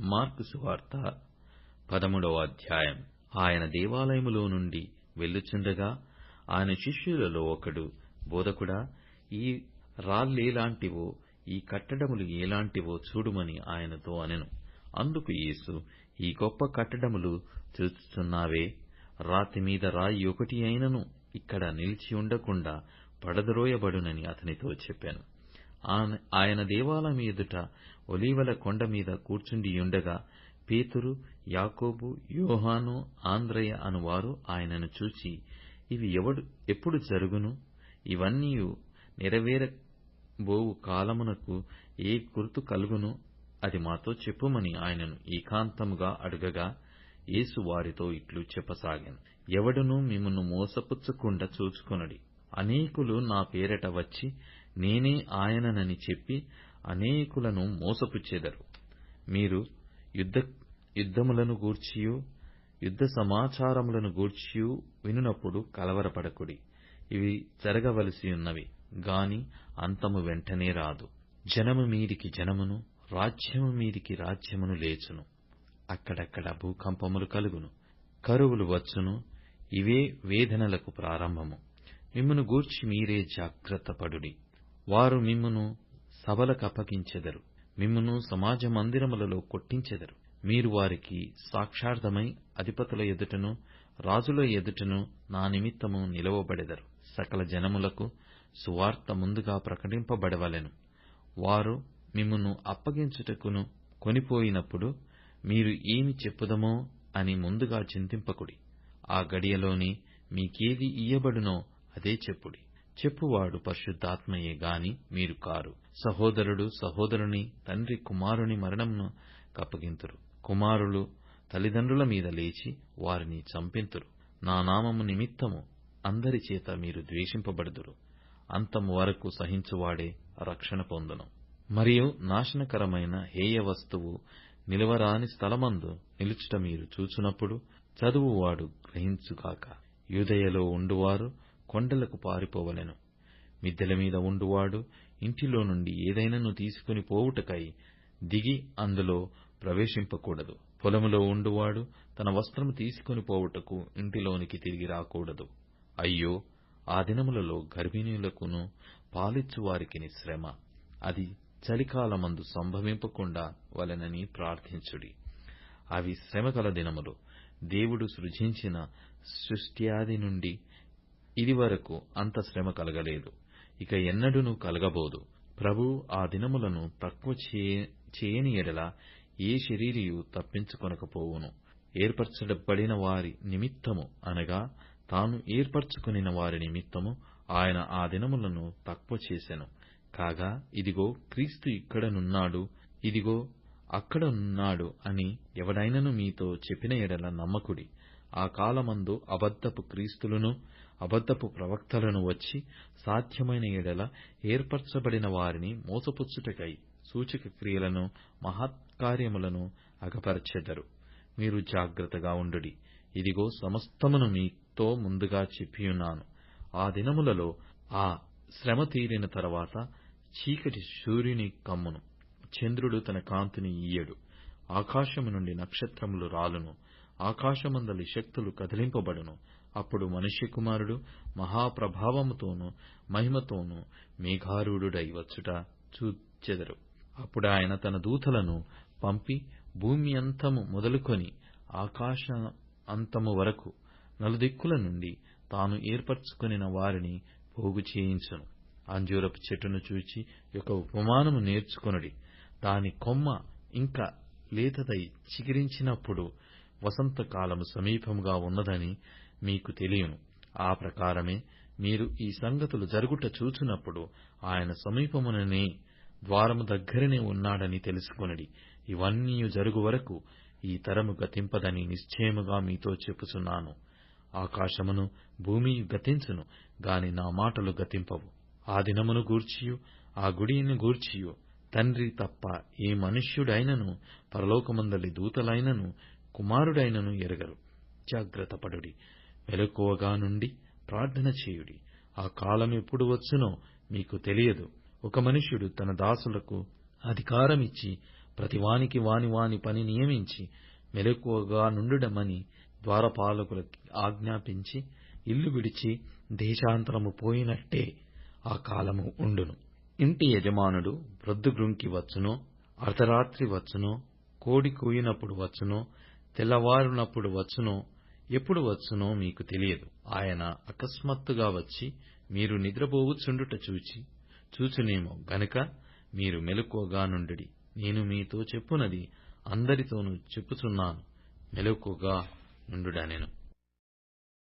Mark సువార్త పదమూడవ అధ్యాయం. ఆయన దేవాలయములో నుండి వెళ్ళుచుండగా ఆయన శిష్యులలో ఒకడు బోధకుడా ఈ రాళ్ళేలాంటివో ఈ కట్టడములు ఏలాంటివో చూడుమని ఆయనతో అనెను. అందుకు యేసు ఈ గొప్ప కట్టడములు చూచుచున్నావే? రాతి మీద రాయి ఒకటి అయినను ఇక్కడ నిలిచి ఉండకుండా పడద్రోయబడునని అతనితో చెప్పాను. ఆయన దేవాలయం ఎదుట ఒలీవల కొండ మీద కూర్చుండియుండగా పేతురు యాకోబు యోహాను ఆంద్రయ అనువారు ఆయనను చూచి ఇవి ఎప్పుడు జరుగును? ఇవన్నీయు నెరవేరబోవు కాలమునకు ఏ గుర్తు కలుగును? అది మాతో చెప్పుమని ఆయనను ఏకాంతముగా అడుగగా యేసు వారితో ఇట్లు చెప్పసాగాను. ఎవడునూ మిమ్మును మోసపుచ్చకుండా చూచుకొనుడి. అనేకులు నా పేరట వచ్చి నేనే ఆయననని చెప్పి అనేకులను మోసపుచ్చెదరు. మీరు యుద్ధ యుద్ధములను గూర్చియూ యుద్ధ సమాచారములను గూర్చియూ వినునప్పుడు కలవరపడకుడి. ఇవి జరగవలసియున్నవి గాని అంతము వెంటనే రాదు. జనము మీదికి జనమును రాజ్యము మీదికి రాజ్యమును లేచును. అక్కడక్కడ భూకంపములు కలుగును. కరువులు వచ్చును. ఇవే వేదనలకు ప్రారంభము. మిమ్మును గూర్చి మీరే జాగ్రత్తపడుడి. వారు మిమ్మును సభలకప్పగించెదరు మిమ్మును సమాజ మందిరములలో కొట్టించెదరు. మీరు వారికి సాక్షార్థమై అధిపతుల ఎదుటను రాజుల ఎదుటను నా నిమిత్తము నిలవబడెదరు. సకల జనములకు సువార్త ముందుగా ప్రకటింపబడవలెను. వారు మిమ్మును అప్పగించుటకును కొనిపోయినప్పుడు మీరు ఏమి చెప్పుదమో అని ముందుగా చింతింపకుడి. ఆ గడియలోని మీకేది ఇయ్యబడునో అదే చెప్పుడి. చెప్పువాడు పరిశుద్ధాత్మయే గాని మీరు కారు. సహోదరుడు సహోదరుని తండ్రి కుమారుని మరణంను కప్పగింతురు. కుమారులు తల్లిదండ్రుల మీద లేచి వారిని చంపింతురు. నా నామము నిమిత్తము అందరి చేత మీరు ద్వేషింపబడుదురు. అంతము వరకు సహించువాడే రక్షణ పొందును. మరియు నాశనకరమైన హేయ వస్తువు నిలవరాని స్థలమందు నిలుచుట మీరు చూచునప్పుడు చదువువాడు గ్రహించుగాక. యూదయలో ఉండువారు కొండలకు పారిపోవలెను. మిద్దెల మీద ఉండువాడు ఇంటిలో నుండి ఏదైనను తీసుకుని పోవుటకై దిగి అందులో ప్రవేశింపకూడదు. పొలములో ఉండువాడు తన వస్త్రము తీసుకుని పోవుటకు ఇంటిలోనికి తిరిగి రాకూడదు. అయ్యో ఆ దినములలో గర్భిణీలకును పాలిచ్చు వారికిని శ్రమ. అది చలికాలమందు సంభవింపకుండా వలెనని ప్రార్థించుడి. అవి శ్రమగల దినములు. దేవుడు సృజించిన సృష్ట్యాది నుండి ఇదివరకు అంత శ్రమ కలగలేదు. ఇక ఎన్నడూనూ కలగబోదు. ప్రభు ఆ దినములను తక్కువ చేయని ఎడల ఏ శరీరియు తప్పించుకొనకపోవును. ఏర్పరచబడిన వారి నిమిత్తము అనగా తాను ఏర్పరచుకుని వారి నిమిత్తము ఆయన ఆ దినములను తక్కువ చేసెను. కాగా ఇదిగో క్రీస్తు ఇక్కడనున్నాడు ఇదిగో అక్కడనున్నాడు అని ఎవడైనను మీతో చెప్పిన ఎడల నమ్మకుడి. ఆ కాలమందు అబద్ధపు క్రీస్తులను అబద్ధపు ప్రవక్తలను వచ్చి సాధ్యమైన ఎడల ఏర్పరచబడిన వారిని మోసపుచ్చుటకై సూచక క్రియలను మహత్కార్యములను అగపరచెదరు. మీరు జాగ్రత్తగా ఉండుడి. ఇదిగో సమస్తమును మీతో ముందుగా చెప్పియున్నాను. ఆ దినములలో ఆ శ్రమ తీరిన తర్వాత చీకటి సూర్యుని కమ్మును. చంద్రుడు తన కాంతిని ఇయ్యడు ఆకాశము నుండి నక్షత్రములు రాలును. ఆకాశమందలి శక్తులు కదిలింపబడును. అప్పుడు మనుష్య కుమారుడు మహాప్రభావముతోనూ మహిమతోనూ మేఘారూఢుడై వచ్చుట చూచెదరు. అప్పుడాయన తన దూతలను పంపి భూమి అంతము మొదలుకొని ఆకాశ అంతము వరకు నలుదిక్కుల నుండి తాను ఏర్పరచుకొనిన వారిని పోగు చేయించును. అంజూరపు చెట్టును చూచి ఒక ఉపమానము నేర్చుకొనుడి. దాని కొమ్మ ఇంకా లేతదై చిగిరించినప్పుడు వసంతకాలము సమీపముగా ఉన్నదని మీకు తెలియను. ఆ ప్రకారమే మీరు ఈ సంగతులు జరుగుట చూచినప్పుడు ఆయన సమీపముననే ద్వారము దగ్గరనే ఉన్నాడని తెలుసుకొనుడి. ఇవన్నీ జరుగు వరకు ఈ తరము గతింపదని నిశ్చయముగా మీతో చెప్పుచున్నాను. ఆకాశమును భూమియు గతించును గాని నా మాటలు గతింపవు. ఆ దినమును గూర్చియు ఆ గుడిని గూర్చియు. తండ్రి తప్ప ఏ మనుష్యుడైనను పరలోకమందలి దూతలైనను కుమారుడైనను ఎరగరు. జాగ్రత్తపడుడి మెలకువగా నుండి ప్రార్థన చేయుడి. ఆ కాలం ఎప్పుడు వచ్చునో మీకు తెలియదు. ఒక మనుష్యుడు తన దాసులకు అధికారమిచ్చి ప్రతివానికి వాని వాని పని నియమించి మెలకువగా నుండుడమని ద్వారపాలకులకి ఆజ్ఞాపించి ఇల్లు విడిచి దేశాంతరము పోయినట్టే ఆ కాలము ఉండును. ఇంటి యజమానుడు ప్రొద్దుగ్రుంకి వచ్చునో అర్ధరాత్రి వచ్చునో కోడి కూయినప్పుడు వచ్చునో తెల్లవారునప్పుడు వచ్చునో ఎప్పుడు వచ్చునో మీకు తెలియదు. ఆయన అకస్మాత్తుగా వచ్చి మీరు నిద్రపోవుచుండుట చూచి చూచునేమో గనుక మీరు మెలకువగా నుండుడి. నేను మీతో చెప్పునది అందరితోనూ చెప్పుచున్నాను మెలకువగా నుండుడనెను.